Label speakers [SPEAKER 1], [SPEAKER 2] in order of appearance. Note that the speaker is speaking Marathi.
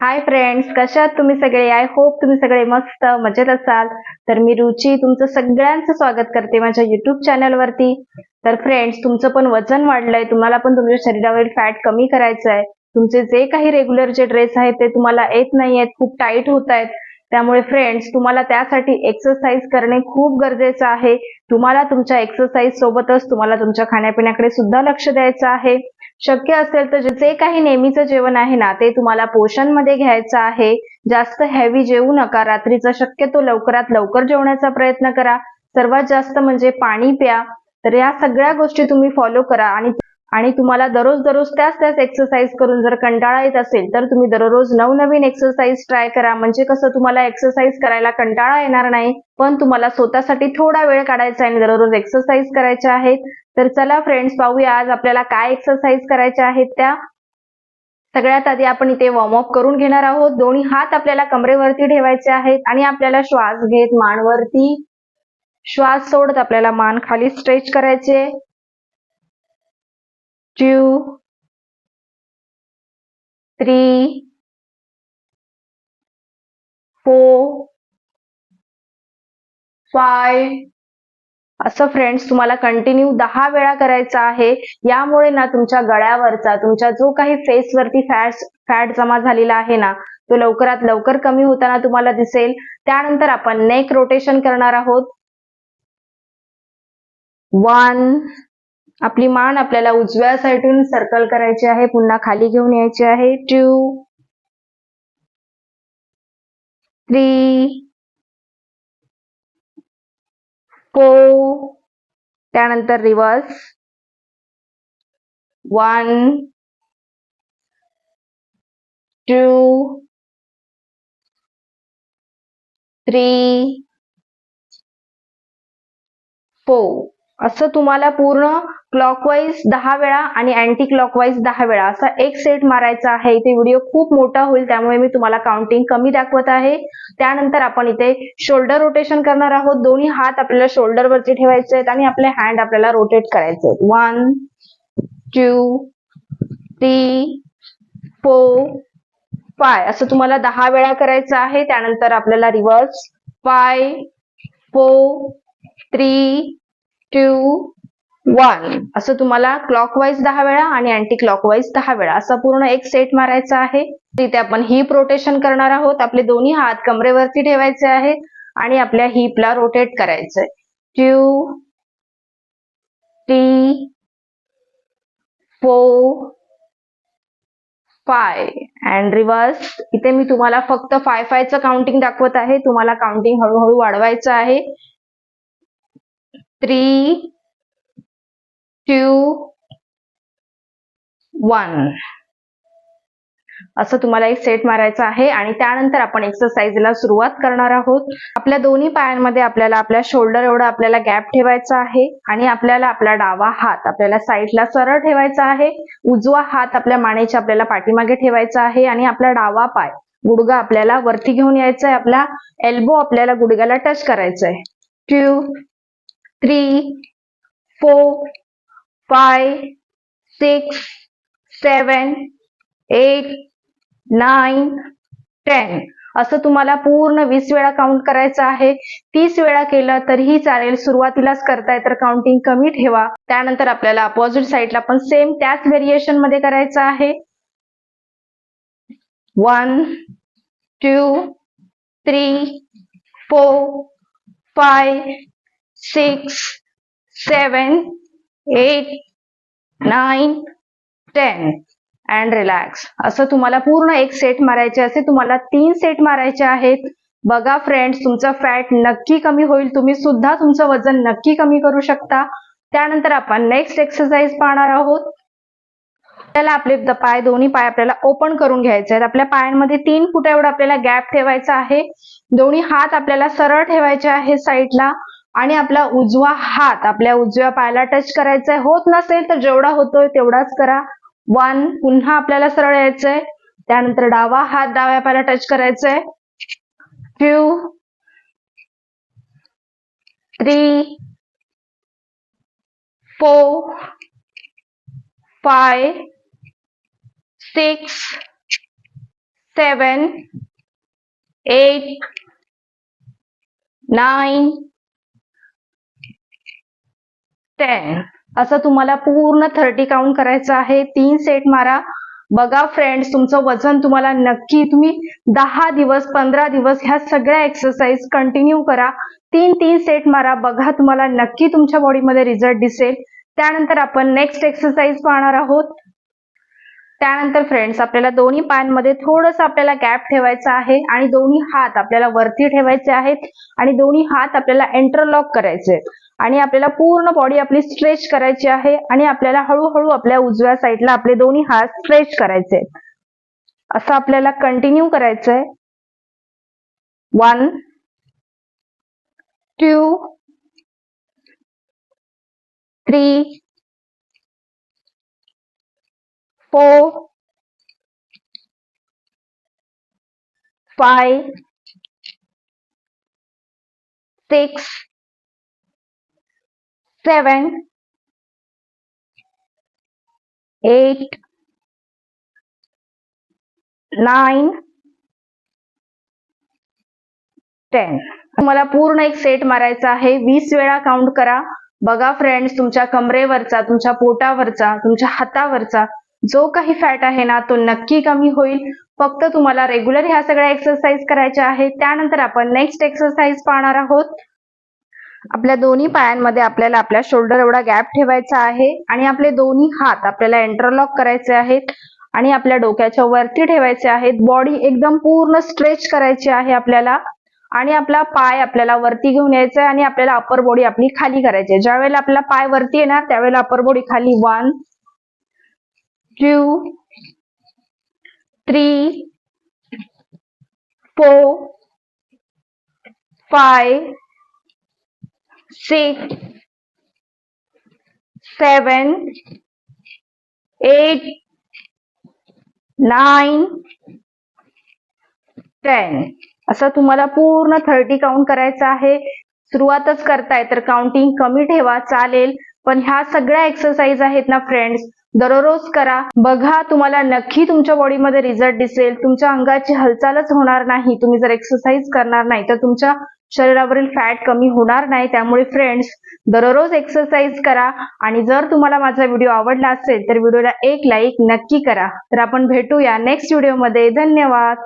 [SPEAKER 1] हाय फ्रेंड्स कशा तुम्ही सगळे? आय होप तुम्ही सगळे मस्त मजेत असाल. तर मी रुची तुमचं सगळ्यांचं स्वागत करते माझ्या युट्यूब चॅनलवरती तर फ्रेंड्स तुमचं पण वजन वाढलंय तुम्हाला पण तुमच्या शरीरावरील फॅट कमी करायचं आहे तुमचे जे काही रेग्युलर जे ड्रेस आहेत ते तुम्हाला येत नाहीयेत खूप टाईट होत आहेत त्यामुळे फ्रेंड्स तुम्हाला त्यासाठी एक्सरसाइज करणे खूप गरजेचं आहे. तुम्हाला तुमच्या एक्सरसाइज सोबतच तुम्हाला तुमच्या खाण्यापिण्याकडे सुद्धा लक्ष द्यायचं आहे. शक्य असेल तर जे काही नेहमीचं जेवण आहे ना ते तुम्हाला पोषणमध्ये घ्यायचं आहे. जास्त हेवी जेवू नका. रात्रीचा शक्यतो लवकरात लवकर जेवण्याचा प्रयत्न करा. सर्वात जास्त म्हणजे पाणी प्या. तर या सगळ्या गोष्टी तुम्ही फॉलो करा आणि आणि तुम्हाला दररोज दररोज त्याच त्याच एक्सरसाइज करून जर कंटाळा येत असेल तर तुम्ही दररोज नवनवीन एक्सरसाइज ट्राय करा. म्हणजे कसं तुम्हाला एक्सरसाइज करायला कंटाळा येणार नाही पण तुम्हाला स्वतःसाठी थोडा वेळ काढायचा आहे आणि दररोज एक्सरसाइज करायच्या आहेत. तर चला फ्रेंड्स पाहूया आज आपल्याला काय एक्सरसाइज करायच्या आहेत त्या. सगळ्यात आधी आपण इथे वॉर्मअप करून घेणार आहोत. दोन्ही हात आपल्याला कमरेवरती ठेवायचे आहेत आणि आपल्याला श्वास घेत मानवरती. श्वास सोडत आपल्याला मान खाली स्ट्रेच करायचे. टू थ्री फोर फाय असं फ्रेंड्स तुम्हाला कंटिन्यू दहा वेळा करायचं आहे. यामुळे ना तुमच्या गळ्यावरचा तुमच्या जो काही फेसवरती फॅट फॅट जमा झालेला आहे ना तो लवकरात लवकर कमी होताना तुम्हाला दिसेल. त्यानंतर आपण नेक रोटेशन करणार आहोत. वन आपली मान आपल्याला उजव्या साईडून सर्कल करायची आहे पुन्हा खाली घेऊन यायची आहे. टू थ्री फोर त्यानंतर reverse. One two three four असं तुम्हाला पूर्ण क्लॉकवाईज दहा वेळा आणि अँटी क्लॉकवाईज दहा वेळा असा एक सेट मारायचा आहे. इथे व्हिडिओ खूप मोठा होईल त्यामुळे मी तुम्हाला काउंटिंग कमी दाखवत आहे. त्यानंतर आपण इथे शोल्डर रोटेशन करणार आहोत. दोन्ही हात आपल्याला शोल्डर वरती ठेवायचे आहेत आणि आपले हँड आपल्याला रोटेट करायचे आहेत. One two three four five असं तुम्हाला दहा वेळा करायचं आहे. त्यानंतर आपल्याला reverse five four three two one असं तुम्हाला क्लॉकवाईज दहा वेळा आणि अँटी क्लॉकवाईज दहा वेळा. असा पूर्ण एक सेट मारायचा आहे. तिथे आपण हिप रोटेशन करणार आहोत. आपले दोन्ही हात कमरेवरती ठेवायचे आहेत आणि आपल्या हिपला रोटेट करायचंय. Two three four five and reverse इथे मी तुम्हाला फक्त फाय फायचं काउंटिंग दाखवत आहे. तुम्हाला काउंटिंग हळूहळू वाढवायचं आहे. थ्री two, वन असं तुम्हाला एक सेट मारायचा आहे आणि त्यानंतर आपण एक्सरसाइजला सुरुवात करणार आहोत. आपल्या दोन्ही पायांमध्ये आपल्याला आपल्या शोल्डर एवढा आपल्याला गॅप ठेवायचा आहे आणि आपल्याला आपला डावा हात आपल्याला साईडला सरळ ठेवायचा आहे. उजवा हात आपल्या मानेच्या आपल्याला पाठीमागे ठेवायचा आहे आणि आपला डावा पाय गुडगा आपल्याला वरती घेऊन यायचा आहे आपला एल्बो आपल्याला गुडघ्याला टच करायचा आहे two three four five six seven eight nine ten. असं तुम्हाला पूर्ण वीस वेळा काउंट करायचं आहे. तीस वेळा केलं तरीही चालेल. सुरुवातीलाच करताय तर काउंटिंग कमी ठेवा. त्यानंतर आपल्याला अपोजिट साईडला पण सेम त्याच व्हेरिएशनमध्ये करायचं आहे. One two three four five six seven eight nine ten. And relax. असं तुम्हाला पूर्ण एक सेट मारायचे असे तुम्हाला तीन सेट मारायचे आहेत. बघा फ्रेंड्स तुमचं फॅट नक्की कमी होईल. तुम्ही सुद्धा तुमचं वजन नक्की कमी करू शकता. त्यानंतर आपण नेक्स्ट एक्सरसाइज पाहणार आहोत. आपल्याला आपले पाय दोन्ही पाय आपल्याला ओपन करून घ्यायचे आहेत. आपल्या पायांमध्ये तीन फुट एवढा आपल्याला गॅप ठेवायचा आहे. दोन्ही हात आपल्याला सरळ ठेवायचे आहे साईडला आणि आपला उजवा हात आपल्या उजव्या पायाला टच करायचा आहे होत नसेल तर जेवढा होतोय तेवढाच करा. वन पुन्हा आपल्याला सरळ यायचंय. त्यानंतर डावा हात डाव्या पायाला टच करायचंय. Two three four five six seven eight nine ten असं तुम्हाला पूर्ण थर्टी काउंट करायचं आहे. तीन सेट मारा. बघा फ्रेंड्स तुमचं वजन तुम्हाला नक्की तुम्ही दहा दिवस पंधरा दिवस ह्या सगळ्या एक्सरसाइज कंटिन्यू करा. तीन तीन सेट मारा. बघा तुम्हाला नक्की तुमच्या बॉडीमध्ये रिझल्ट दिसेल. त्यानंतर आपण नेक्स्ट एक्सरसाइज पाहणार आहोत. त्यानंतर फ्रेंड्स आपल्याला दोन्ही पायांमध्ये थोडस आपल्याला गॅप ठेवायचा आहे आणि दोन्ही हात आपल्याला वरती ठेवायचे आहेत आणि दोन्ही हात आपल्याला एंटरलॉक करायचे आहेत. आणि आपल्याला पूर्ण बॉडी आपली स्ट्रेच करायची आहे आणि आपल्याला हळूहळू आपल्या उजव्या साईडला आपले दोन्ही हात स्ट्रेच करायचे असं आपल्याला कंटिन्यू करायचंय one two three four five six seven, eight, nine, ten. तुम्हाला पूर्ण एक सेट मारायचा आहे. वीस वेळा काउंट करा. बघा फ्रेंड्स तुमच्या कमरेवरचा तुमच्या पोटावरचा तुमच्या हातावरचा जो काही फॅट आहे ना तो नक्की कमी होईल. फक्त तुम्हाला रेग्युलर ह्या सगळ्या एक्सरसाइज करायच्या आहेत. त्यानंतर आपण नेक्स्ट एक्सरसाइज पाहणार आहोत. आपल्या दोन्ही पायांमध्ये आपल्याला आपल्या शोल्डर एवढा गॅप ठेवायचा आहे आणि आपले दोन्ही हात आपल्याला एंटरलॉक करायचे आहेत आणि आपल्या डोक्याच्या वरती ठेवायचे आहेत. बॉडी एकदम पूर्ण स्ट्रेच करायची आहे आपल्याला आणि आपला पाय आपल्याला वरती घेऊन यायचा आहे आणि आपल्याला अपर बॉडी आपली खाली करायची आहे ज्यावेळेला आपला पाय वरती येणार त्यावेळेला अपर बॉडी खाली. One two three four five six, seven, eight, nine, ten असं तुम्हाला पूर्ण थर्टी काउंट करायचं आहे. सुरुवातच करताय तर काउंटिंग कमी ठेवा चालेल. पण ह्या सगळ्या एक्सरसाइज आहेत ना फ्रेंड्स दररोज करा. बघा तुम्हाला नक्की तुमच्या बॉडीमध्ये रिझल्ट दिसेल. तुमच्या अंगाची हालचालच होणार नाही. तुम्ही जर एक्सरसाइज करणार नाही तर तुमच्या शरीरावरील फॅट कमी होणार नाही त्यामुळे फ्रेंड्स दररोज एक्सरसाइज करा. आणि जर तुम्हाला माझा व्हिडिओ आवडला असेल तर व्हिडिओला एक लाईक नक्की करा. तर आपण भेटूया नेक्स्ट व्हिडिओमध्ये धन्यवाद.